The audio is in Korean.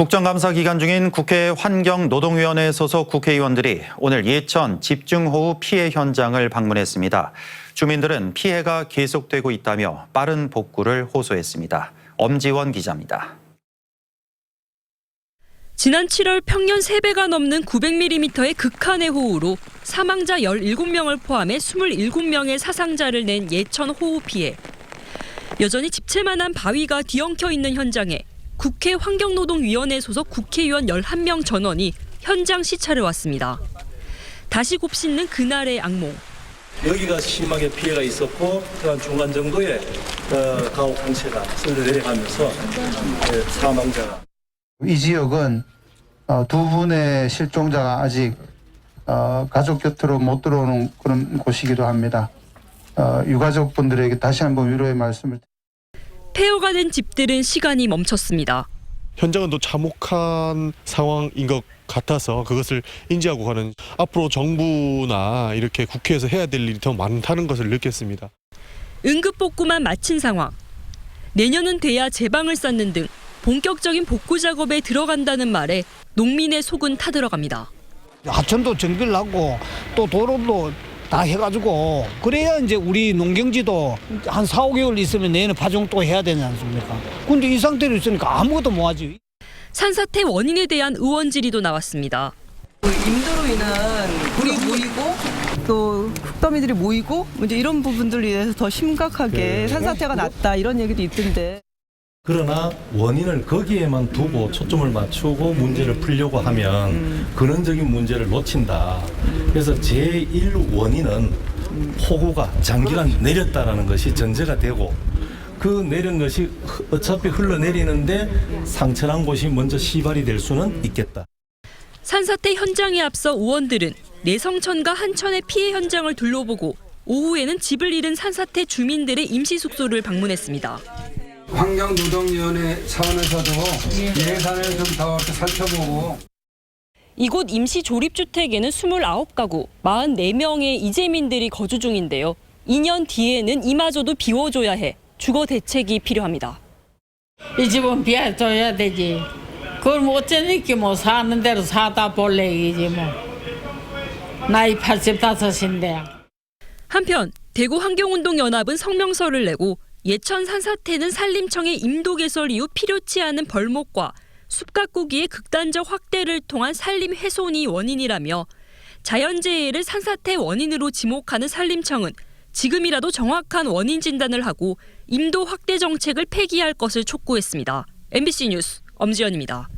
국정감사 기간 중인 국회 환경노동위원회 소속 국회의원들이 오늘 예천 집중호우 피해 현장을 방문했습니다. 주민들은 피해가 계속되고 있다며 빠른 복구를 호소했습니다. 엄지원 기자입니다. 지난 7월 평년 3배가 넘는 900mm의 극한의 호우로 사망자 17명을 포함해 27명의 사상자를 낸 예천 호우 피해. 여전히 집채만한 바위가 뒤엉켜 있는 현장에 국회 환경노동위원회 소속 국회의원 11명 전원이 현장 시찰을 왔습니다. 다시 곱씹는 그날의 악몽. 여기가 심하게 피해가 있었고 한 중간 정도에 어, 가옥 한 채가 쓸려 내려가면서 예, 사망자가 이 지역은 어, 두 분의 실종자가 아직 어, 가족 곁으로 못 들어오는 그런 곳이기도 합니다. 어, 유가족분들에게 다시 한번 위로의 말씀을 폐허가 된 집들은 시간이 멈췄습니다. 현장은 또 참혹한 상황인 것 같아서 그것을 인지하고 가는 앞으로 정부나 이렇게 국회에서 해야 될 일이 더 많다는 것을 느꼈습니다. 응급 복구만 마친 상황. 내년은 돼야 제방을 쌓는 등 본격적인 복구 작업에 들어간다는 말에 농민의 속은 타들어갑니다. 하천도 정비를 하고 또 도로도 다 해가지고 그래야 이제 우리 농경지도 한 4, 5개월 있으면 내년 파종 또 해야 되지 않습니까? 근데 이 상태로 있으니까 아무것도 못하지. 산사태 원인에 대한 의원 질의도 나왔습니다. 그 임도로 인한 불이 모이고 또 흙더미들이 모이고 이제 이런 부분들로 인해서 더 심각하게 산사태가 났다 이런 얘기도 있던데 그러나 원인을 거기에만 두고 초점을 맞추고 문제를 풀려고 하면 근원적인 문제를 놓친다. 그래서 제1 원인은 폭우가 장기간 내렸다라는 것이 전제가 되고 그 내린 것이 흐- 어차피 흘러내리는데 상처난 곳이 먼저 시발이 될 수는 있겠다. 산사태 현장에 앞서 의원들은 내성천과 한천의 피해 현장을 둘러보고 오후에는 집을 잃은 산사태 주민들의 임시 숙소를 방문했습니다. 환경노동위원회 차원에서도 예산을 좀 더 살펴보고 이곳 임시 조립주택에는 29가구, 44명의 이재민들이 거주 중인데요. 2년 뒤에는 이마저도 비워줘야 해 주거 대책이 필요합니다. 이 집은 비워줘야 되지. 그걸 뭐 어쩌니까 뭐 사는 대로 사다 볼래 이지 뭐. 나이 85인데. 한편 대구 환경운동연합은 성명서를 내고 예천 산사태는 산림청의 임도 개설 이후 필요치 않은 벌목과 숲 가꾸기의 극단적 확대를 통한 산림 훼손이 원인이라며 자연재해를 산사태 원인으로 지목하는 산림청은 지금이라도 정확한 원인 진단을 하고 임도 확대 정책을 폐기할 것을 촉구했습니다. MBC 뉴스 엄지연입니다.